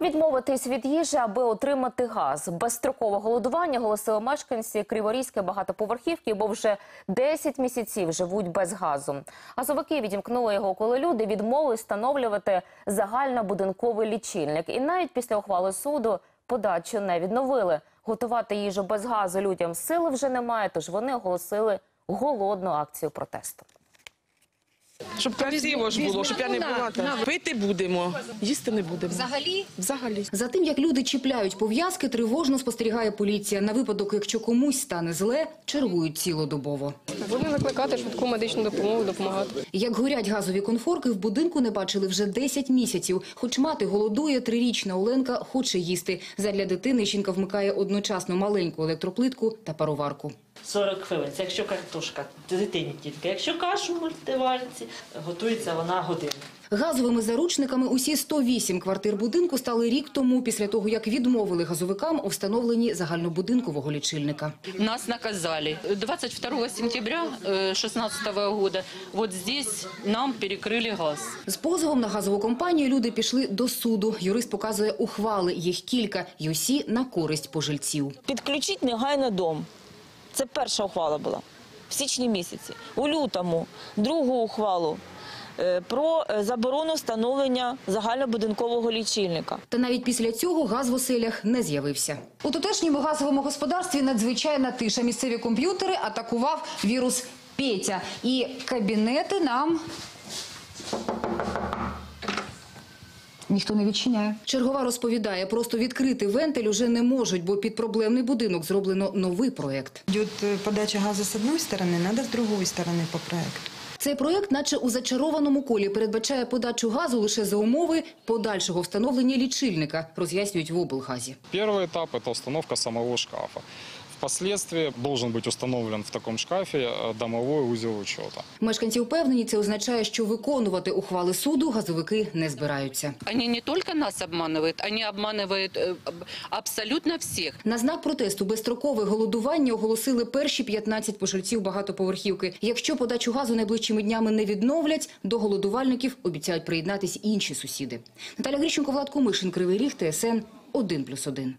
Відмовитись від їжі, аби отримати газ. Безстрокове голодування голосили мешканці Криворізької багатоповерхівки, бо вже 10 місяців живуть без газу. Газовики відімкнули його, коли люди відмовились встановлювати загальнобудинковий лічильник. І навіть після ухвали суду подачу не відновили. Готувати їжу без газу людям сили вже немає, тож вони оголосили голодну акцію протесту. Щоб красиво ж було, щоб я не була там. Пити будемо, їсти не будемо. Взагалі, Взагалі. за тим, як люди чіпляють пов'язки, тривожно спостерігає поліція. На випадок, якщо комусь стане зле, чергують цілодобово. Будемо викликати швидку медичну допомогу, допомагати. Як горять газові конфорки, в будинку не бачили вже 10 місяців. Хоч мати голодує, трирічна Оленка хоче їсти. Задля дитини жінка вмикає одночасно маленьку електроплитку та пароварку. 40 хвилин. Це якщо картошка, дитині тільки. Якщо кашу в мультиварці, готується вона годину. Газовими заручниками усі 108 квартир будинку стали рік тому, після того, як відмовили газовикам у встановленні загальнобудинкового лічильника. Нас наказали. 22 сентября 2016 года вот здесь нам перекрыли газ. З позовом на газову компанію люди пішли до суду. Юрист показує ухвали, їх кілька, і усі на користь пожильців. Підключіть негайно дом. Це перша ухвала була в січні місяці. У лютому другу ухвалу е, про е, заборону встановлення загальнобудинкового лічильника. Та навіть після цього газ в оселях не з'явився. У тутешньому газовому господарстві надзвичайна тиша. Місцеві комп'ютери атакував вірус Петя. І кабінети нам ніхто не відчиняє. Чергова розповідає, просто відкрити вентиль уже не можуть, бо під проблемний будинок зроблено новий проєкт. Идет э, подача газа с одной стороны, надо с другой стороны по проекту. Цей проєкт, наче у зачарованому колі, передбачає подачу газу лише за умови подальшого встановлення лічильника, роз'яснюють в облгазі. Первый этап – это установка самого шкафа. Впоследствии должен быть установлен в таком шкафе э, домовой узел учета. Мешканці впевнені, це означає, що виконувати ухвали суду газовики не збираються. Они не только нас обманывают, они обманывают э, об- абсолютно всех. На знак протесту безстрокове голодування оголосили перші 15 пожильців багатоповерхівки. Якщо подачу газу найближчими днями не відновлять, до голодувальників обіцяють приєднатись інші сусіди. Наталя Грищенко, Влад Кумишин, Кривий Ріг, ТСН 1+,1.